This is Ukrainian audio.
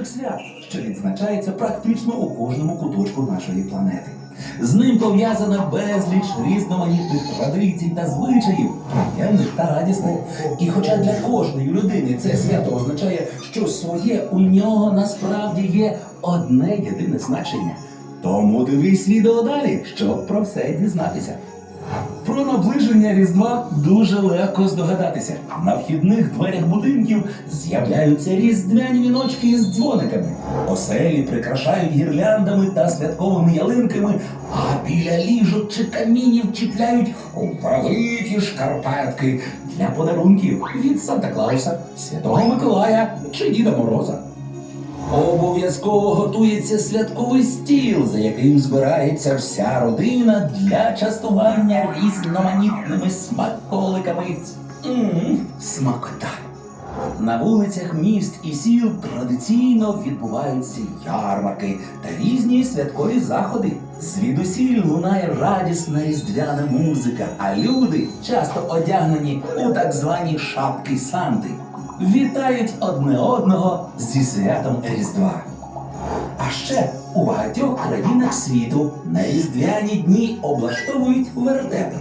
найбільших свят, що відзначається практично у кожному куточку нашої планети. З ним пов'язана безліч різноманітних традицій та звичаїв, приємних та радісних. І хоча для кожної людини це свято означає, що своє у нього насправді є одне єдине значення. Тому дивись відео далі, щоб про все дізнатися. Про наближення Різдва дуже легко здогадатися. На вхідних дверях будинків з'являються різдвяні віночки із дзвониками. Оселі прикрашають гірляндами та святковими ялинками, а біля ліжок чи камінів чіпляють великі шкарпетки для подарунків від Санта Клауса, Святого Миколая чи Діда Мороза. Обов'язково готується святковий стіл, за яким збирається вся родина для частування різноманітними смаколиками. Мм, смакота. На вулицях міст і сіл традиційно відбуваються ярмарки та різні святкові заходи. Звідусіль лунає радісна різдвяна музика, а люди, часто одягнені у так звані шапки Санти, вітають одне одного зі святом Різдва. А ще у багатьох країнах світу на різдвяні дні облаштовують вертеп.